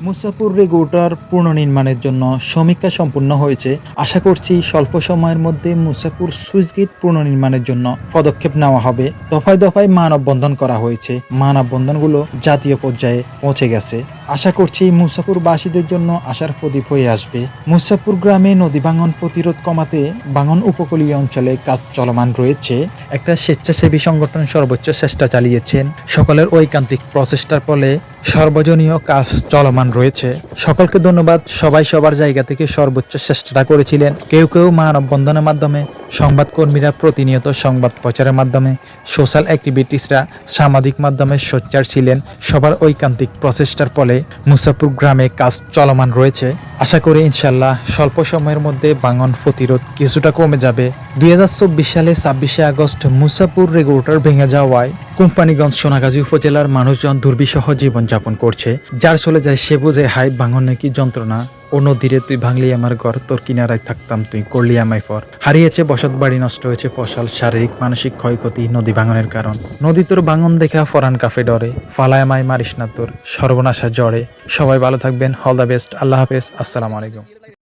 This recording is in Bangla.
মুসাপুর রেগুটার পুনর্নির্মাণের জন্য সমীক্ষা সম্পূর্ণ হয়েছে। আশা করছি স্বল্প সময়ের মধ্যে মুসাপুর সুইচ গেট পুনর্নির্মাণের জন্য পদক্ষেপ নেওয়া হবে। দফায় দফায় মানববন্ধন করা হয়েছে। মানববন্ধনগুলো জাতীয় পর্যায়ে পৌঁছে গেছে। আশা করছি মুসাপুরবাসীদের জন্য আশার প্রদীপ হয়ে আসবে। মুসাপুর গ্রামে নদী ভাঙন প্রতিরোধ কমাতে ভাঙন উপকূলীয় অঞ্চলে কাজ চলমান রয়েছে। একটা স্বেচ্ছাসেবী সংগঠন সর্বোচ্চ চেষ্টা চালিয়েছেন। সকলের ঐকান্তিক প্রচেষ্টার ফলে সর্বজনীয় কাজ চলমান রয়েছে। সকলকে ধন্যবাদ। সবাই সবার জায়গা থেকে সর্বোচ্চ চেষ্টাটা করেছিলেন। কেউ কেউ মানববন্ধনের মাধ্যমে সংবাদকর্মীরা প্রতিনিয়ত সংবাদ প্রচারের মাধ্যমে সোশ্যাল অ্যাক্টিভিটিসরা সামাজিক মাধ্যমে সোচ্চার ছিলেন। সবার ঐকান্তিক প্রচেষ্টার ফলে মুসাপুর গ্রামে কাজ চলমান রয়েছে। আশা করি ইনশাল্লাহ স্বল্প সময়ের মধ্যে বাঙন প্রতিরোধ কিছুটা কমে যাবে। দুই হাজার চব্বিশ সালে ছাব্বিশে আগস্ট মুসাপুর রেগুলেটর ভেঙে যাওয়ায় কোম্পানিগঞ্জ সোনাগাজী উপজেলার মানুষজন দুর্বিষহ জীবনযাপন করছে। যার চলে যায় সে বুঝে হাই ভাঙন নাকি যন্ত্রণা। ও নদীরে তুই ভাঙলি আমার ঘর, তোর কিনারায় থাকতাম তুই, করলি আমায় পর হারিয়েছে বসত বাড়ি, নষ্ট হয়েছে ফসল, শারীরিক, মানসিক ক্ষয়ক্ষতি, নদী ভাঙনের কারণ। নদী তোর ভাঙন দেখা ফরান কাফে ডরে, ফালায় আমায় মারিস না তোর, সর্বনাশা জড়ে সবাই ভালো থাকবেন, অল দ্য বেস্ট, আল্লাহ হাফেজ, আসসালামু আলাইকুম।